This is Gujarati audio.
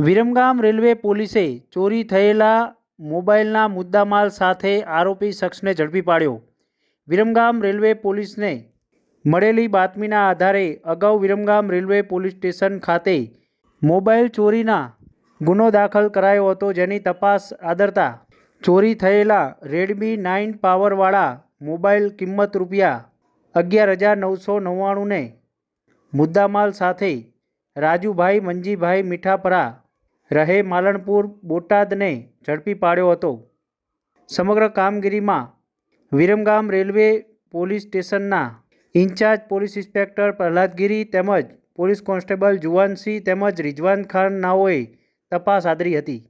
વિરમગામ રેલવે પોલીસે ચોરી થયેલા મોબાઈલના મુદ્દામાલ સાથે આરોપી શખ્સને ઝડપી પાડ્યો. વિરમગામ રેલવે પોલીસને મળેલી બાતમીના આધારે અગાઉ વિરમગામ રેલવે પોલીસ સ્ટેશન ખાતે મોબાઈલ ચોરીના ગુનો દાખલ કરાયો હતો, જેની તપાસ આદરતા ચોરી થયેલા રેડમી નાઇન પાવરવાળા મોબાઈલ કિંમત રૂપિયા અગિયાર હજાર નવસો નવ્વાણુંને મુદ્દામાલ સાથે રાજુભાઈ, મંજીભાઈ, મીઠાપરા રહે માલણપુર બોટાદને ઝડપી પાડ્યો હતો. સમગ્ર કામગીરીમાં વિરમગામ રેલવે પોલીસ સ્ટેશનના ઇન્ચાર્જ પોલીસ ઇન્સ્પેક્ટર પ્રહલાદગીરી તેમજ પોલીસ કોન્સ્ટેબલ જુવાનસિંહ તેમજ રિજવાન ખાન નાઓએ તપાસ આદરી હતી.